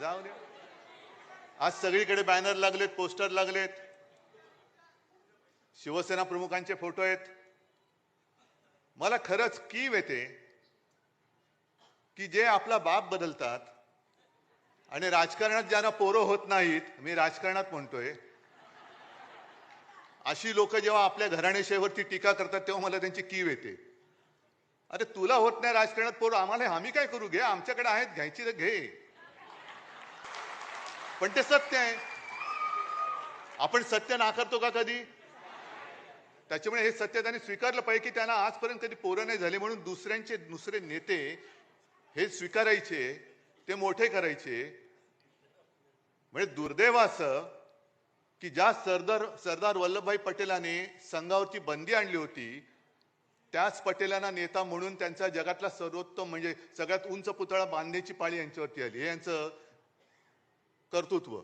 जाऊ दे. आज सगळीकडे बॅनर लागलेत पोस्टर लागलेत. शिवसेना प्रमुखांचे फोटो आहेत. मला खरंच कीव येते की जे आपला बाप बदलतात आणि राजकारणात ज्यांना पोरं होत नाहीत मी राजकारणात म्हणतोय अशी लोक जेव्हा आपल्या घराणेशाहीवरती टीका करतात तेव्हा मला त्यांची कीव येते. अरे तुला होत नाही राजकारणात पोरं आम्हाला आम्ही काय करू? घे आमच्याकडे आहेत घ्यायची तर घे. पण ते सत्य आहे. आपण सत्य नाकारतो का कधी? त्याच्यामुळे हे सत्य त्यांनी स्वीकारलं पाहिजे की त्यांना आजपर्यंत कधी पोरं नाही झाले म्हणून दुसऱ्यांचे दुसरे नेते हे स्वीकारायचे ते मोठे करायचे. म्हणजे दुर्दैव असं की ज्या सरदार सरदार वल्लभभाई पटेलांनी संघावरची बंदी आणली होती त्याच पटेलांना नेता म्हणून त्यांचा जगातला सर्वोत्तम म्हणजे सगळ्यात उंच पुतळा बांधण्याची पाळी यांच्यावरती आली. हे यांचं कर्तृत्व.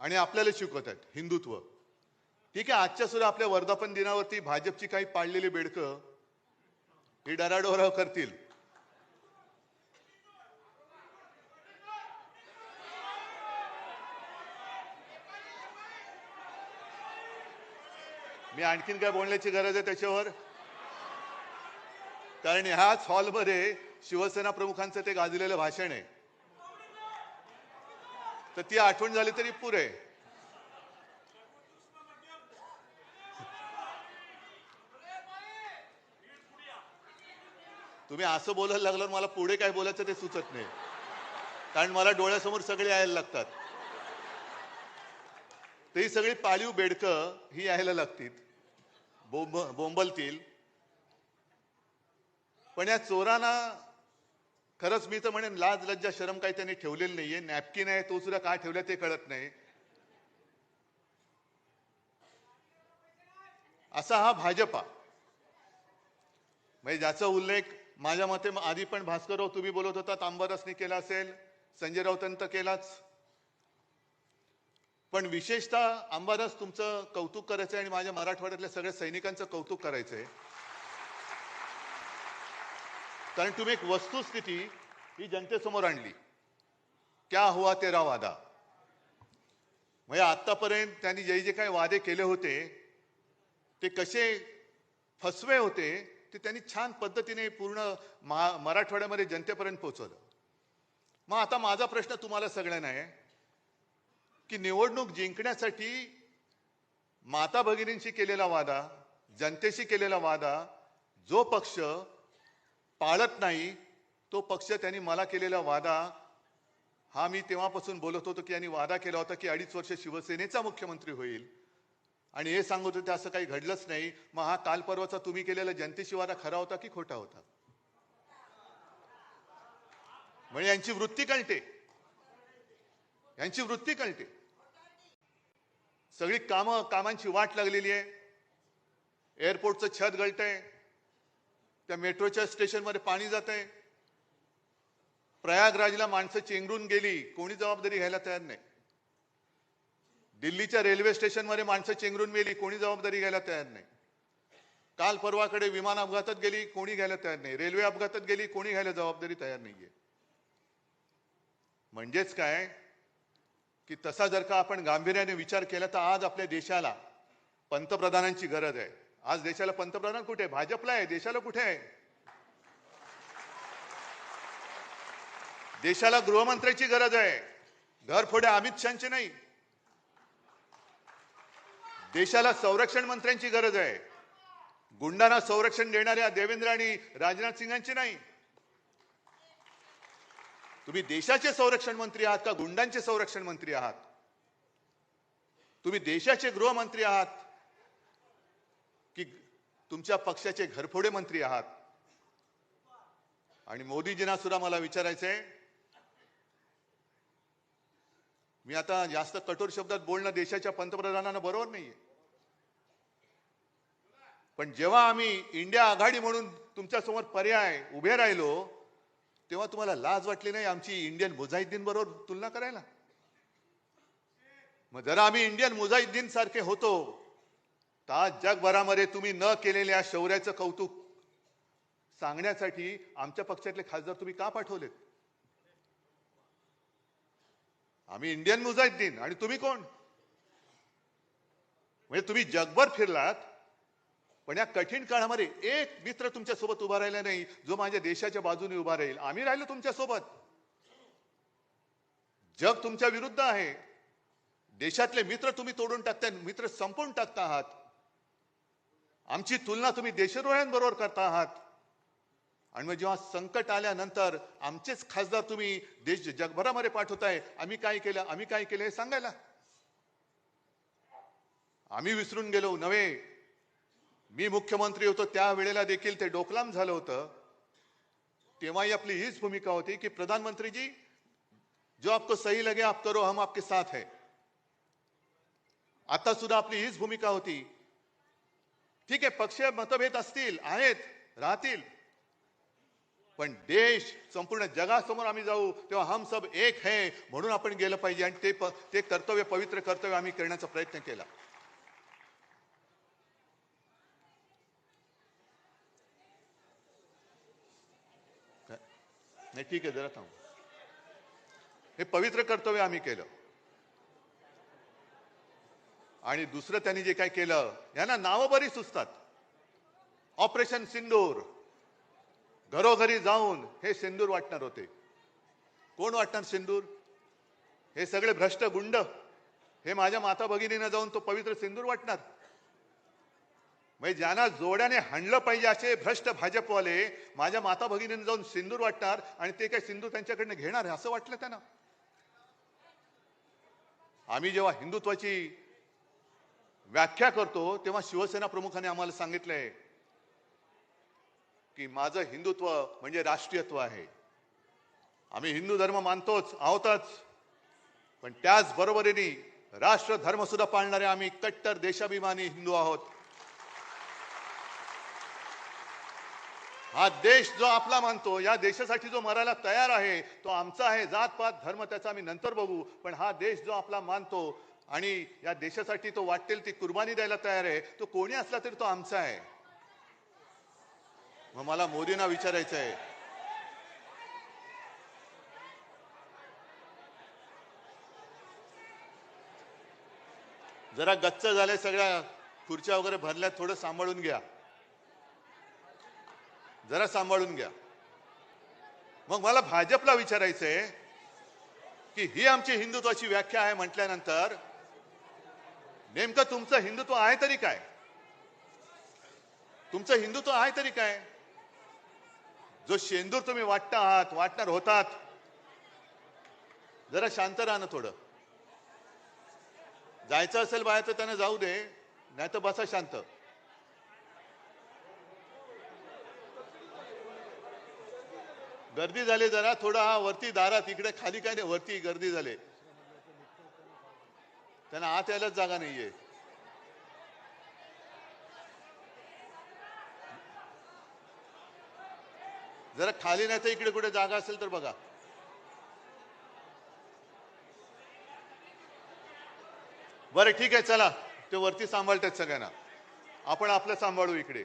आणि आपल्याला शिकवत आहेत हिंदुत्व. ठीक आहे आजच्या सुद्धा आपल्या वर्धापन दिनावरती भाजपची काही पाळलेली बेडकं ही डराडोराव करतील. मी आणखीन काय बोलण्याची गरज आहे त्याच्यावर? कारण ह्याच हॉलमध्ये शिवसेना प्रमुखांचं ते गाजलेलं भाषण आहे. तर ती आठवण झाली तरी पुरे. तुम्ही असं बोलायला लागलं मला पुढे काय बोलायचं ते सुचत नाही. कारण मला डोळ्यासमोर सगळे यायला लागतात. तर ही सगळी पाळीव बेडकं ही यायला लागतील. बोंब बोंबलतील. पण या चोरांना खरंच मी तर म्हणेन लाज लज्जा शरम काही त्यांनी ठेवलेली नाहीये. नॅपकिन आहे तो सुद्धा काय ठेवला ते कळत नाही. असा हा भाजपा. म्हणजे ज्याचा उल्लेख माझ्या मते आधी पण भास्करराव तुम्ही बोलत होता तांबरसनी केला असेल संजय राऊतांनी तर केलाच. पण विशेषतः अंबादास तुमचं कौतुक करायचं आणि माझ्या मराठवाड्यातल्या सगळ्या सैनिकांचं कौतुक करायचंय. कारण तुम्ही एक वस्तुस्थिती ही जनतेसमोर आणली. क्या हुआ तेरा वादा? म्हणजे आतापर्यंत त्यांनी जे जे काही वादे केले होते ते कसे फसवे होते ते त्यांनी छान पद्धतीने पूर्ण महा मराठवाड्यामध्ये जनतेपर्यंत पोहोचवलं. मग आता माझा प्रश्न तुम्हाला सगळ्यांना आहे की निवडणूक जिंकण्यासाठी माता भगिनींशी केलेला वादा जनतेशी केलेला वादा जो पक्ष पाळत नाही तो पक्ष त्यांनी मला केलेला वादा हा मी तेव्हापासून बोलत होतो की यांनी वादा केला होता की अडीच वर्ष शिवसेनेचा मुख्यमंत्री होईल. आणि हे सांगत होते असं काही घडलंच नाही. मग हा काल परवाचा तुम्ही केलेला जनतेशी वादा खरा होता की खोटा होता? म्हणजे यांची वृत्ती कळते. यांची वृत्ती कळते. सगळी कामं कामांची वाट लागलेली आहे. एअरपोर्टचं छत गळतंय. त्या मेट्रोच्या स्टेशनमध्ये पाणी जात आहे. प्रयागराजला माणसं चेंगरून गेली कोणी जबाबदारी घ्यायला तयार नाही. दिल्लीच्या रेल्वे स्टेशनमध्ये माणसं चेंगरून गेली कोणी जबाबदारी घ्यायला तयार नाही. काल परवाकडे विमान अपघातात गेली कोणी घ्यायला तयार नाही. रेल्वे अपघातात गेली कोणी घ्यायला जबाबदारी तयार नाहीये. म्हणजेच काय? की तसा जर का आपण गांभीर्याने विचार केला तर आज आपल्या देशाला पंतप्रधानांची गरज आहे. आज देशाला पंतप्रधान कुठे? आहे भाजपला आहे. देशाला कुठे आहे? देशाला गृहमंत्र्याची गरज आहे. घर फोडे अमित शहाची नाही. देशाला संरक्षण मंत्र्यांची गरज आहे. गुंडांना संरक्षण देणाऱ्या देवेंद्र आणि राजनाथ सिंगांची नाही. तुम्ही देशाचे संरक्षण मंत्री आहात का गुंडांचे संरक्षण मंत्री आहात? तुम्ही देशाचे गृहमंत्री आहात? तुमच्या पक्षाचे घरफोडे मंत्री आहात. आणि मोदीजींना सुद्धा मला विचारायचंय. मी आता जास्त कठोर शब्दात बोलणं देशाच्या पंतप्रधानांना बरोबर नाहीये. पण जेव्हा आम्ही इंडिया आघाडी म्हणून तुमच्यासमोर पर्याय उभे राहिलो तेव्हा तुम्हाला लाज वाटली नाही आमची इंडियन मुजाहिद्दीन बरोबर तुलना करायला? मग जरा आम्ही इंडियन मुजाहिद्दीन सारखे होतो आज जगभरामध्ये तुम्ही न केलेल्या शौर्याचं कौतुक? सांगण्यासाठी आमच्या पक्षातले खासदार तुम्ही का पाठवलेत? आम्ही इंडियन मुजाहिद्दीन. आणि तुम्ही कोण? म्हणजे तुम्ही जगभर फिरलात पण या कठीण काळामध्ये एक मित्र तुमच्यासोबत उभा राहिला नाही जो माझ्या देशाच्या बाजूने उभा राहील. आम्ही राहिलो तुमच्यासोबत जग तुमच्या विरुद्ध आहे. देशातले मित्र तुम्ही तोडून टाकताय मित्र संपवून टाकता आहात. आमची तुलना तुम्ही देशद्रोह्यांबरोबर करता आहात. आणि मग जेव्हा संकट आल्यानंतर आमचेच खासदार तुम्ही देश जगभरामध्ये पाठवताय. आम्ही काय केलं? आम्ही काय केलं हे सांगायला? आम्ही विसरून गेलो नव्हे. मी मुख्यमंत्री होतो त्यावेळेला देखील ते डोकलाम झालं होतं. तेव्हाही आपली हीच भूमिका होती की प्रधानमंत्रीजी जो आपको सही लगे आप करो हम आपके साथ है. आता सुद्धा आपली हीच भूमिका होती. ठीक आहे पक्ष मतभेद असतील आहेत राहतील. पण देश संपूर्ण जगासमोर आम्ही जाऊ तेव्हा हम सब एक है म्हणून आपण गेलं पाहिजे. आणि ते प- ते कर्तव्य पवित्र कर्तव्य आम्ही करण्याचा प्रयत्न केला. नाही ठीक आहे जरा थांब. हे पवित्र कर्तव्य आम्ही केलं. आणि दुसरं त्यांनी जे काय केलं यांना नावं बरी सुचतात. ऑपरेशन सिंदूर. घरोघरी जाऊन हे सिंदूर वाटणार होते. कोण वाटणार सिंदूर? हे सगळे भ्रष्ट गुंड. हे माझ्या माता भगिनीनं जाऊन तो पवित्र सिंदूर वाटणार. म्हणजे ज्यांना जोड्याने हाणलं पाहिजे असे भ्रष्ट भाजपवाले माझ्या माता भगिनीनं जाऊन सिंदूर वाटणार आणि ते काय सिंदूर त्यांच्याकडनं घेणार आहे असं वाटलं त्यांना. आम्ही जेव्हा हिंदुत्वाची व्याख्या करतो तेव्हा शिवसेना प्रमुखाने आम्हाला सांगितलंय की माझं हिंदुत्व म्हणजे राष्ट्रीयत्व आहे. आम्ही हिंदू धर्म मानतोच आहोतच. पण त्याच बरोबरीने राष्ट्र धर्म सुद्धा पाळणारे आम्ही कट्टर देशाभिमानी हिंदू आहोत. हा देश जो आपला मानतो या देशासाठी जो मरायला तयार आहे तो आमचा आहे. जात पात धर्म त्याचा आम्ही नंतर बघू. पण हा देश जो आपला मानतो आणि या देशासाठी तो वाटेल ती कुर्बानी द्यायला तयार आहे. तो कोणी असला तरी तो आमचा आहे. मग मला मोदींना विचारायचं आहे. जरा गच्च झाले सगळ्या खुर्च्या वगैरे भरल्या थोडं सांभाळून घ्या. जरा सांभाळून घ्या. मग मला भाजपला विचारायचंय की ही आमची हिंदुत्वाची व्याख्या आहे म्हटल्यानंतर नेमकं तुमचं हिंदुत्व आहे तरी काय? तुमचं हिंदुत्व आहे तरी काय? जो शेंदूर तुम्ही वाटता आहात वाटणार होतात. जरा शांत राहा ना थोडं. जायचं असेल बाहेर तर त्यांना जाऊ दे नाही तर बसा शांत. गर्दी झाली जरा थोडा हा वरती दारात इकडे खाली काय नाही वरती गर्दी झाली. त्यांना आत यायलाच जागा नाहीये. जरा खाली नाही तर इकडे कुठे जागा असेल तर बघा. बरं ठीक आहे चला. ते वरती सांभाळतात सगळ्यांना. आपण आपलं सांभाळू इकडे.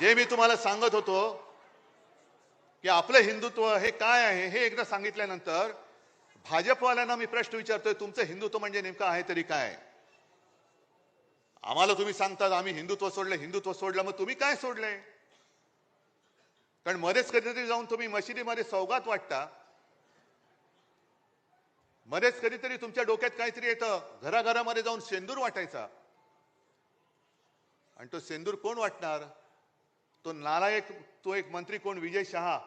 जे मी तुम्हाला सांगत होतो की आपलं हिंदुत्व हे काय आहे हे एकदा सांगितल्यानंतर भाजपवाल्यांना मी प्रश्न विचारतोय तुमचं हिंदुत्व म्हणजे नेमकं आहे तरी काय? आम्हाला तुम्ही सांगतात आम्ही हिंदुत्व सोडलं हिंदुत्व सोडलं मग तुम्ही काय सोडलंय? कारण मध्येच कधीतरी जाऊन तुम्ही मशिदीमध्ये सौगात वाटता. मध्येच कधीतरी तुमच्या डोक्यात काहीतरी येतं घराघरामध्ये जाऊन सेंदूर वाटायचा. आणि तो सेंदूर कोण वाटणार? तो नालायक तो एक मंत्री कोण? विजय शहा.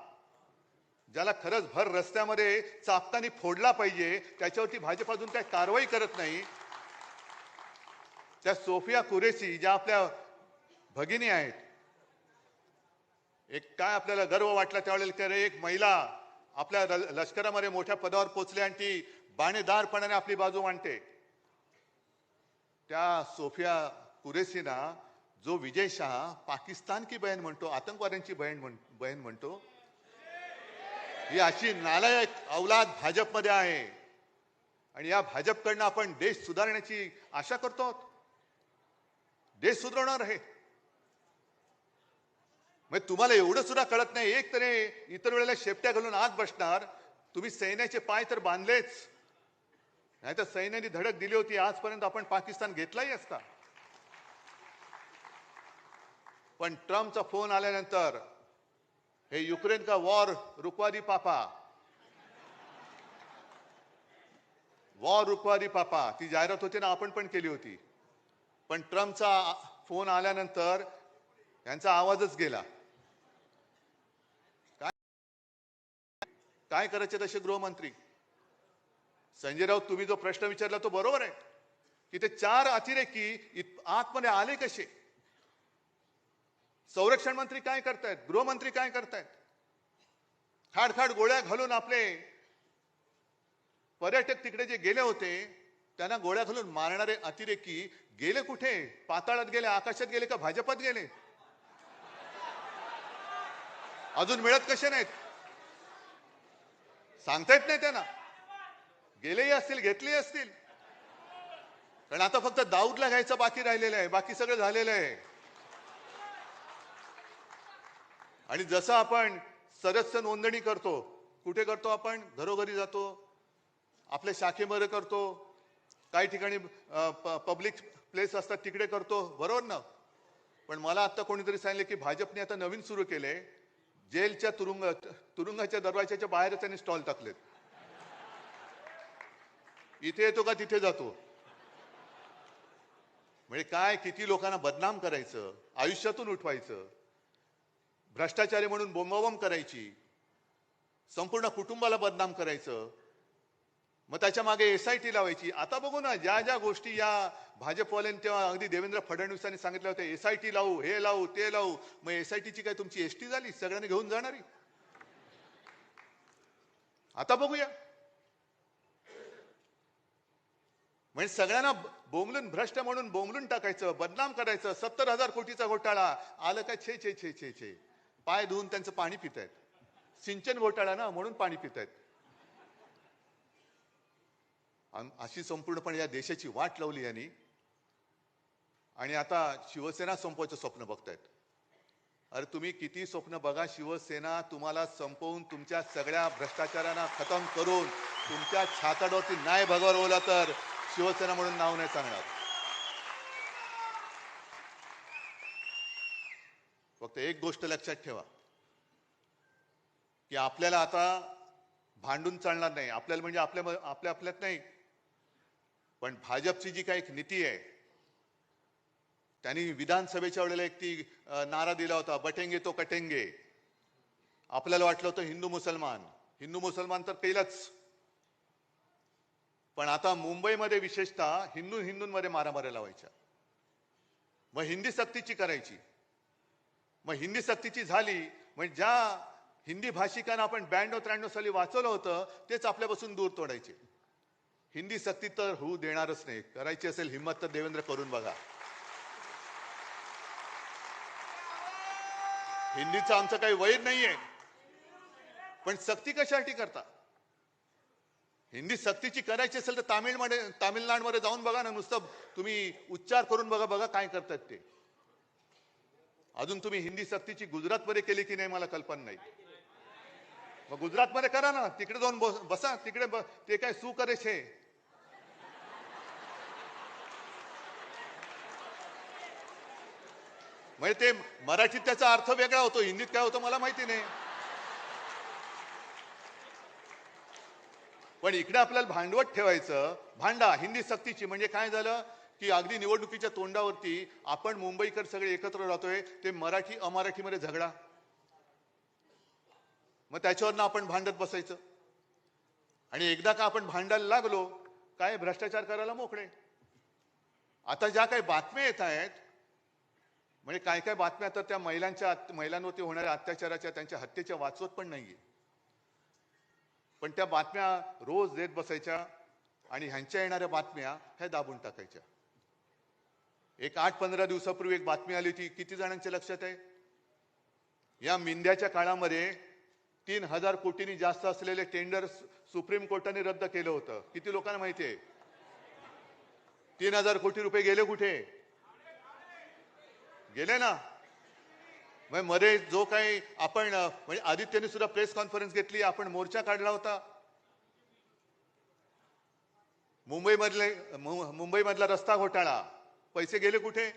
ज्याला खरंच भर रस्त्यामध्ये चापतानी फोडला पाहिजे त्याच्यावरती भाजप अजून काय कारवाई करत नाही. त्या सोफिया कुरेशी ज्या आपल्या भगिनी आहेत. एक काय आपल्याला गर्व वाटला त्यावेळेला की अरे एक महिला आपल्या ल- लष्करामध्ये मोठ्या पदावर पोचली आणि ती बाणेदारपणाने आपली बाजू मांडते. त्या सोफिया कुरेशीना जो विजय शहा पाकिस्तान की बहीण म्हणतो आतंकवाद्यांची बहीण म्हण बहीण म्हणतो ही अशी नालायक अवलाद भाजपमध्ये आहे. आणि या भाजपकडनं आपण देश सुधारण्याची आशा करतो आहोत. देश सुधारणार आहे. म्हणजे तुम्हाला एवढं सुद्धा कळत नाही एक तरी इतर वेळेला शेपट्या घालून आत बसणार. तुम्ही सैन्याचे पाय तर बांधलेच. नाही तर सैन्याने धडक दिली होती आजपर्यंत आपण पाकिस्तान घेतलाही असता. पण ट्रम्पचा फोन आल्यानंतर हे युक्रेन का वॉर रुकवादी पापा. वॉर रुकवादी पापा. ती जाहिरात होती ना आपण पण केली होती. पण ट्रम्पचा फोन आल्यानंतर यांचा आवाजच गेला. काय काय करायचे तसे गृहमंत्री? संजय राऊत तुम्ही जो प्रश्न विचारला तो बरोबर आहे. की ते चार अतिरेकी इत- आतमध्ये आले कसे? संरक्षण मंत्री काय करतायत? गृहमंत्री काय करतायत? खाडखाड गोळ्या घालून आपले पर्यटक तिकडे जे गेले होते त्यांना गोळ्या घालून मारणारे अतिरेकी गेले कुठे? पाताळात गेले आकाशात गेले का भाजपात गेले? अजून मिळत कसे नाहीत? सांगता येत नाही त्यांना. गेलेही असतील घेतलेही असतील. कारण आता फक्त दाऊदला घ्यायचं बाकी राहिलेलं आहे बाकी सगळं झालेलं आहे. आणि जसं आपण सदस्य नोंदणी करतो कुठे करतो आपण? घरोघरी जातो आपल्या शाखेमध्ये करतो काही ठिकाणी पब्लिक प्लेस असतात तिकडे करतो बरोबर ना? पण मला आता कोणीतरी सांगितले की भाजपने आता नवीन सुरू केले जेलच्या तुरुंग तुरुंगाच्या दरवाजाच्या बाहेर त्यांनी स्टॉल टाकलेत. इथे येतो का तिथे जातो? म्हणजे काय किती लोकांना बदनाम करायचं आयुष्यातून उठवायचं? भ्रष्टाचारी म्हणून बोंबाबोंब करायची संपूर्ण कुटुंबाला बदनाम करायचं मग त्याच्यामागे एस आय टी लावायची. आता बघू ना ज्या ज्या गोष्टी या भाजपवाल्यांनी तेव्हा अगदी देवेंद्र फडणवीसांनी सांगितलं होतं एस आय टी लावू हे लावू ते लावू. मग एस आय टीची काय तुमची एस टी झाली? सगळ्यांनी घेऊन जाणारी. आता बघूया. म्हणजे सगळ्यांना बोंबलून भ्रष्ट म्हणून बोंबलून टाकायचं बदनाम करायचं सत्तर हजार कोटीचा घोटाळा. आलं का छे छे छे छे छे. पाय धुवून त्यांचं पाणी पितायत. सिंचन घोटाळा ना म्हणून पाणी पितायत. आहेत अशी संपूर्णपणे या देशाची वाट लावली यांनी. आणि आता शिवसेना संपवायचं स्वप्न बघतायत. अरे तुम्ही किती स्वप्न बघा शिवसेना तुम्हाला संपवून तुमच्या सगळ्या भ्रष्टाचारांना खतम करून तुमच्या छाताडवरती नाही ओला तर शिवसेना म्हणून नाव नाही सांगणार. फक्त एक गोष्ट लक्षात ठेवा. की आपल्याला आता भांडून चालणार नाही. आपल्याला म्हणजे आपल्या आपल्या आपल्यात नाही. पण भाजपची जी काही एक नीती आहे त्यांनी विधानसभेच्या वेळेला एक ती नारा दिला होता बटेंगे तो कटेंगे. आपल्याला वाटलं होतं हिंदू मुसलमान. हिंदू मुसलमान तर केलंच पण आता मुंबईमध्ये विशेषतः हिंदू हिंदूंमध्ये मारामाऱ्या लावायच्या. मग हिंदी सक्तीची करायची. मग हिंदी सक्तीची झाली म्हणजे ज्या हिंदी भाषिकांना आपण ब्याण्णव त्र्याण्णव साली वाचवलं होतं तेच आपल्यापासून दूर तोडायचे. हिंदी सक्ती तर होऊ देणारच नाही. करायची असेल हिंमत तर देवेंद्र करून बघा. हिंदीचं आमचं काही वैर नाहीये. पण सक्ती कशासाठी करता? हिंदी सक्तीची करायची असेल तर तामिळमध्ये तामिळनाडूमध्ये जाऊन बघा ना नुसतं तुम्ही उच्चार करून बघा बघा काय करतात ते. अजून तुम्ही हिंदी सक्तीची गुजरातमध्ये केली की नाही मला कल्पना नाही. मग गुजरातमध्ये करा ना. तिकडे जाऊन बसा तिकडे ते काय सू करे छे. म्हणजे ते मराठीत त्याचा अर्थ वेगळा होतो. हिंदीत काय होतो मला माहिती नाही. पण इकडे आपल्याला भांडवत ठेवायचं. भांडा हिंदी सक्तीची. म्हणजे काय झालं? की अगदी निवडणुकीच्या तोंडावरती आपण मुंबईकर सगळे एकत्र राहतोय ते मराठी अमराठीमध्ये झगडा. मग त्याच्यावरनं आपण भांडत बसायचं. आणि एकदा का आपण भांडायला लागलो काय भ्रष्टाचार करायला मोकळे. आता ज्या काही बातम्या येत आहेत म्हणजे काय काय बातम्या तर त्या महिलांच्या महिलांवरती होणाऱ्या अत्याचाराच्या त्यांच्या हत्येच्या वाचवत पण नाहीये. पण त्या बातम्या रोज देत बसायच्या आणि ह्यांच्या येणाऱ्या बातम्या ह्या दाबून टाकायच्या. एक आठ पंधरा दिवसापूर्वी एक बातमी आली होती किती जणांच्या लक्षात आहे? या मिंद्याच्या काळामध्ये तीन हजार कोटींनी जास्त असलेले टेंडर सुप्रीम कोर्टाने रद्द केलं होतं. किती लोकांना माहिती आहे? तीन हजार कोटी रुपये गेले कुठे? गेले ना? मग मध्ये जो काही आपण म्हणजे आदित्यने सुद्धा प्रेस कॉन्फरन्स घेतली आपण मोर्चा काढला होता. मुंबईमधले मुंबईमधला रस्ता घोटाळा. पैसे गेले कुठे?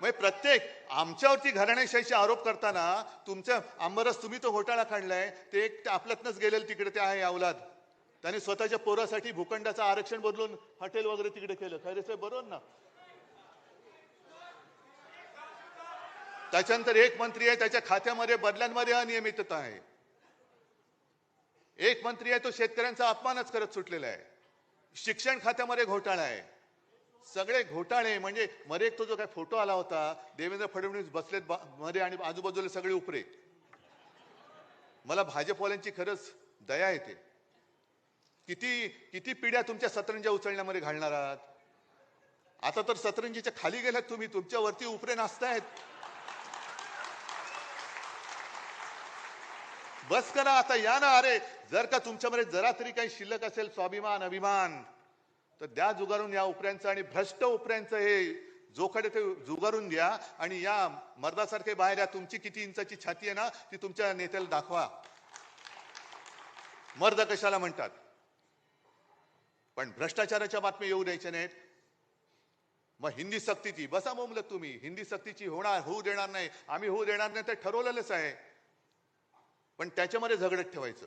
म्हणजे प्रत्येक आमच्यावरती घराण्याशाहीचे आरोप करताना तुमच्या आंबरस तुम्ही तो घोटाळा काढलाय ते एक आपल्यातनच गेलेलं तिकडे ते आहे अवलाद त्याने स्वतःच्या पोरासाठी भूखंडाचं आरक्षण बदलून हॉटेल वगैरे तिकडे केलं. खैरे साहेब बरोबर ना? त्याच्यानंतर एक मंत्री आहे त्याच्या खात्यामध्ये बदल्यांमध्ये अनियमितता आहे. एक मंत्री आहे तो शेतकऱ्यांचा अपमानच करत सुटलेला आहे. शिक्षण खात्यामध्ये घोटाळा आहे. सगळे घोटाळे म्हणजे मध्ये एक तो जो काय फोटो आला होता देवेंद्र फडणवीस बसलेत मध्ये आणि आजूबाजूला सगळे उपरे. मला भाजपवाल्यांची खरंच दया येते. किती किती पिढ्या तुमच्या सतरंजा उचलण्यामध्ये घालणार आहात? आता तर सतरंजीच्या खाली गेल्यात तुम्ही तुमच्यावरती उपरे नाचतायत. बस करा आता या ना अरे जर का तुमच्यामध्ये जरा तरी काही शिल्लक असेल स्वाभिमान अभिमान तर द्या जुगारून या उपऱ्यांचं आणि भ्रष्ट उपऱ्यांचं हे जोखडे ते जुगारून द्या आणि या मर्दासारखे बाहेर या तुमची किती इंचाची छाती आहे ना ती तुमच्या नेत्याला दाखवा. मर्द कशाला म्हणतात? पण भ्रष्टाचाराच्या बातम्या येऊ द्यायच्या नाहीत. मग हिंदी सक्तीची बसा बोंबलत तुम्ही. हिंदी सक्तीची होणार होऊ देणार नाही. आम्ही होऊ देणार नाही ते ठरवलेलंच आहे. पण त्याच्यामध्ये झगडत ठेवायचं.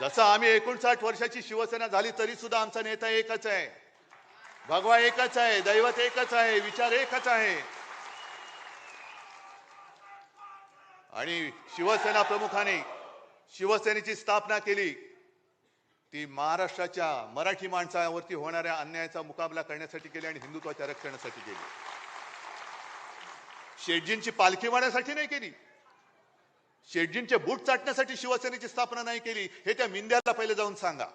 जसं आम्ही एकोणसाठ वर्षाची शिवसेना झाली तरी सुद्धा आमचा नेता एकच आहे. भगवा एकच आहे दैवत एकच आहे विचार एकच आहे. आणि शिवसेना प्रमुखाने शिवसेनेची स्थापना केली. ती महाराष्ट्राच्या मराठी माणसावरती होणाऱ्या अन्यायाचा मुकाबला करण्यासाठी केली आणि हिंदुत्वाच्या रक्षणासाठी केली. शेटजींची पालखी वाढण्यासाठी नाही केली. शेटजींचे बूट चाटण्यासाठी शिवसेनेची स्थापना नाही केली हे त्या मिंद्याला पहिले जाऊन सांगा.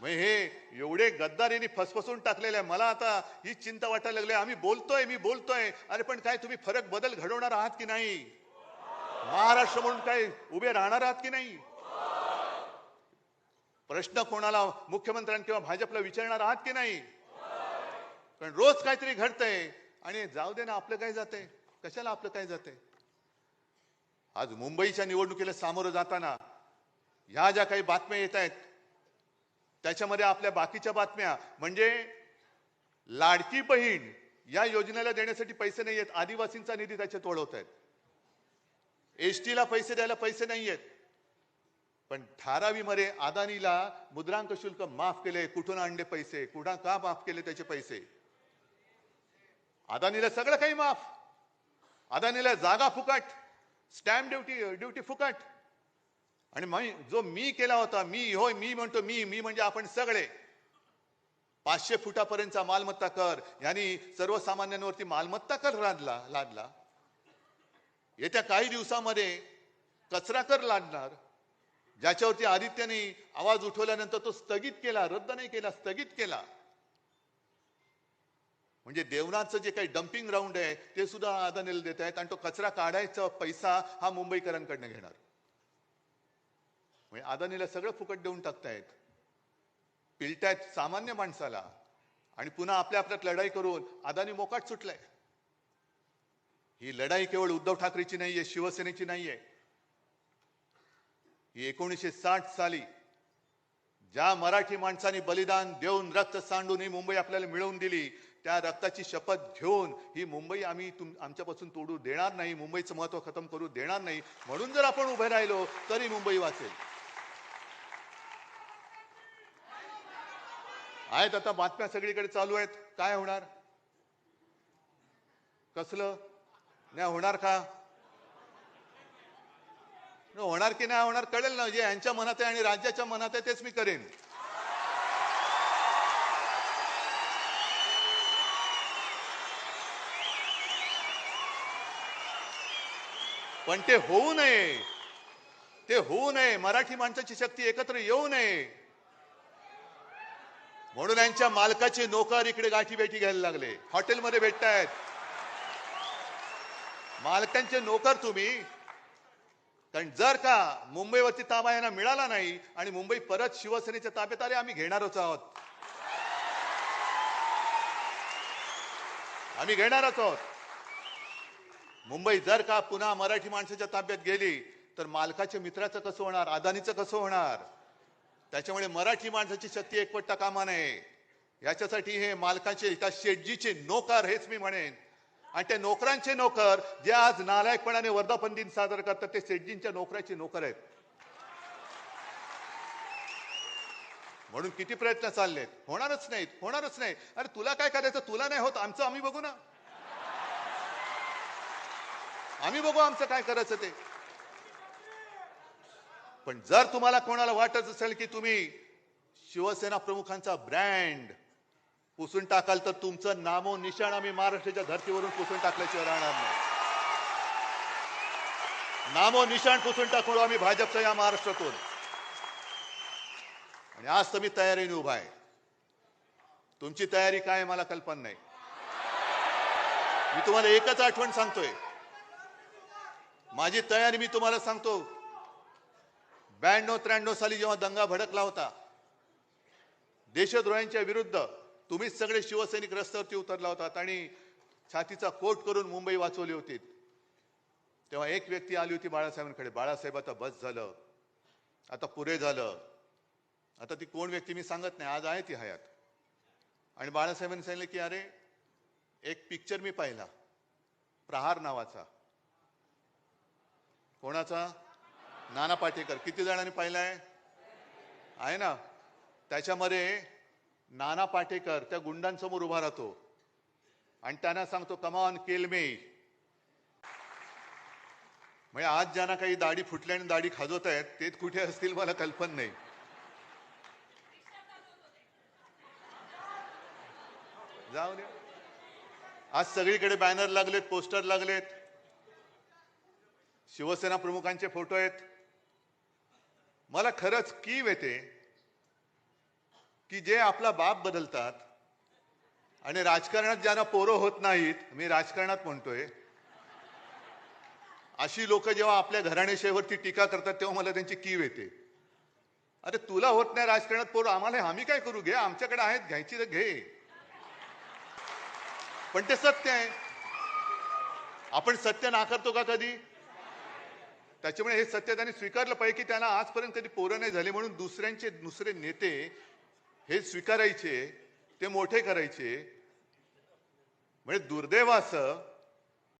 मग हे एवढे गद्दार यांनी फसफसून टाकलेले आहे मला आता ही चिंता वाटायला लागली आम्ही बोलतोय मी बोलतोय अरे पण काय तुम्ही फरक बदल घडवणार आहात की नाही? महाराष्ट्र म्हणून काय उभे राहणार आहात की नाही? प्रश्न कोणाला मुख्यमंत्र्यांनी किंवा भाजपला विचारणार आहात की नाही? पण रोज काहीतरी घडतंय आणि जाऊ दे ना आपलं काय जातंय? कशाला आपलं काय जातंय? आज मुंबईच्या निवडणुकीला सामोरं जाताना ह्या ज्या काही बातम्या येत आहेत त्याच्यामध्ये आपल्या बाकीच्या बातम्या म्हणजे लाडकी बहीण या योजनेला देण्यासाठी पैसे नाही आहेत आदिवासींचा निधी त्याच्यात ओढवत आहेत. एसटीला पैसे द्यायला पैसे नाही आहेत. पण धारावीमध्ये अदानीला मुद्रांक शुल्क माफ केले कुठून आणले पैसे कुठं का माफ केले त्याचे पैसे? अदानीला सगळं काही माफ. अदानीला जागा फुकट स्टॅम्प ड्युटी ड्युटी फुकट. आणि मी- जो मी केला होता मी होय मी म्हणतो मी मी म्हणजे आपण सगळे. पाचशे फुटापर्यंतचा मालमत्ता कर. यांनी सर्वसामान्यांवरती मालमत्ता कर लादला लादला. येत्या काही दिवसामध्ये कचरा कर लादणार. ज्याच्यावरती आदित्यने आवाज उठवल्यानंतर तो स्थगित केला रद्द नाही केला स्थगित केला. म्हणजे देवनाथचं जे काही डम्पिंग ग्राउंड आहे ते सुद्धा अदानीला देत आहेत आणि तो कचरा काढायचा पैसा हा मुंबईकरांकडनं घेणार. म्हणजे अदानीला सगळं फुकट देऊन टाकतायत. पिलतायत सामान्य माणसाला आणि पुन्हा आपल्या आपल्यात लढाई करून अदानी मोकाट सुटलाय. ही लढाई केवळ उद्धव ठाकरेची नाहीये शिवसेनेची नाहीये. ही एकोणीसशे साठ साली ज्या मराठी माणसांनी बलिदान देऊन रक्त सांडून ही मुंबई आपल्याला मिळवून दिली त्या रक्ताची शपथ घेऊन ही मुंबई आम्ही तुम आमच्यापासून तोडू देणार नाही मुंबईचं महत्त्व खतम करू देणार नाही म्हणून जर आपण उभे राहिलो तरी मुंबई वाचेल. आहेत आता बातम्या सगळीकडे चालू आहेत. काय होणार? कसलं? नाही होणार का? होणार की नाही होणार कळेल ना. जे यांच्या मनात आहे आणि राज्याच्या मनात आहे तेच मी करेन. पण ते होऊ नये. ते होऊ नये. मराठी माणसाची शक्ती एकत्र येऊ नये. म्हणून यांच्या मालकाचे नोकर इकडे गाठी भेटी घ्यायला लागले. हॉटेलमध्ये भेटतायत. मालकांचे नोकर तुम्ही. कारण जर का मुंबईवरती ताबा यांना मिळाला नाही आणि मुंबई परत शिवसेनेच्या ताब्यात आले आम्ही घेणारच आहोत. आम्ही घेणारच आहोत. मुंबई जर का पुन्हा मराठी माणसाच्या ताब्यात गेली तर मालकाच्या मित्राचं कसं होणार अदानीचं कसं होणार? त्याच्यामुळे मराठी माणसाची शक्ती एकवटता कामा नये. याच्यासाठी हे मालकाचे त्या शेटजीचे नोकर हेच मी म्हणेन. आणि त्या नोकरांचे नोकर जे आज नालायकपणाने वर्धापन दिन साजरा करतात ते शेटजींच्या नोकराचे नोकर आहेत. म्हणून किती प्रयत्न चाललेत? होणारच नाहीत होणारच नाही अरे तुला काय करायचं? तुला नाही होत आमचं आम्ही बघू ना. आम्ही बघू आमचं काय करायचं ते. पण जर तुम्हाला कोणाला वाटत असेल की तुम्ही शिवसेना प्रमुखांचा ब्रँड पुसून टाकाल तर तुमचं नामो निशाण आम्ही महाराष्ट्राच्या धर्तीवरून पुसून टाकल्याशिवाय राहणार नाही. नामो निशाण पुसून टाकू आम्ही भाजपच्या या महाराष्ट्रातून. आणि आज तर मी तयारीने उभा आहे. तुमची तयारी काय मला कल्पना नाही. मी तुम्हाला एकच आठवण सांगतोय. माझी तयारी मी तुम्हाला सांगतो. ब्याण्णव त्र्याण्णव साली जेव्हा दंगा भडकला होता देशद्रोह्यांच्या विरुद्ध तुम्हीच सगळे शिवसैनिक रस्त्यावरती उतरला होता आणि छातीचा कोट करून मुंबई वाचवली होती. तेव्हा एक व्यक्ती आली होती बाळासाहेबांकडे. बाळासाहेब आता बस झालं. आता पुरे झालं. आता ती कोण व्यक्ती मी सांगत नाही. आज आहे ती हयात. आणि बाळासाहेबांनी सांगितलं की अरे एक पिक्चर मी पाहिला. प्रहार नावाचा. कोणाचा? नाना पाटेकर. किती जणांनी पाहिलाय? आहे ना? त्याच्यामध्ये नाना पाटेकर त्या गुंडांसमोर उभा राहतो. आणि त्यांना सांगतो कमान केलमे म्हणजे आज ज्यांना काही दाढी फुटल्या आणि दाढी खाजवत आहेत ते कुठे असतील मला कल्पना नाही. जाऊ दे. आज सगळीकडे बॅनर लागलेत पोस्टर लागलेत. शिवसेना प्रमुखांचे फोटो आहेत. मला खरंच कीव येते की जे आपला बाप बदलतात आणि राजकारणात ज्यांना पोरं होत नाहीत मी राजकारणात म्हणतोय अशी लोक जेव्हा आपल्या घराणेशाहीवरती टीका करतात तेव्हा मला त्यांची कीव येते. अरे तुला होत नाही राजकारणात पोरं आम्हाला आम्ही काय करू घे? आमच्याकडे आहेत घ्यायची तर घे. पण ते सत्य आहे. आपण सत्य नाकारतो का कधी? त्याच्यामुळे हे सत्य त्यांनी स्वीकारलं पाहिजे की त्यांना आजपर्यंत कधी पोरं नाही झाले म्हणून दुसऱ्यांचे दुसरे नेते हे स्वीकारायचे ते मोठे करायचे. म्हणजे दुर्दैव असं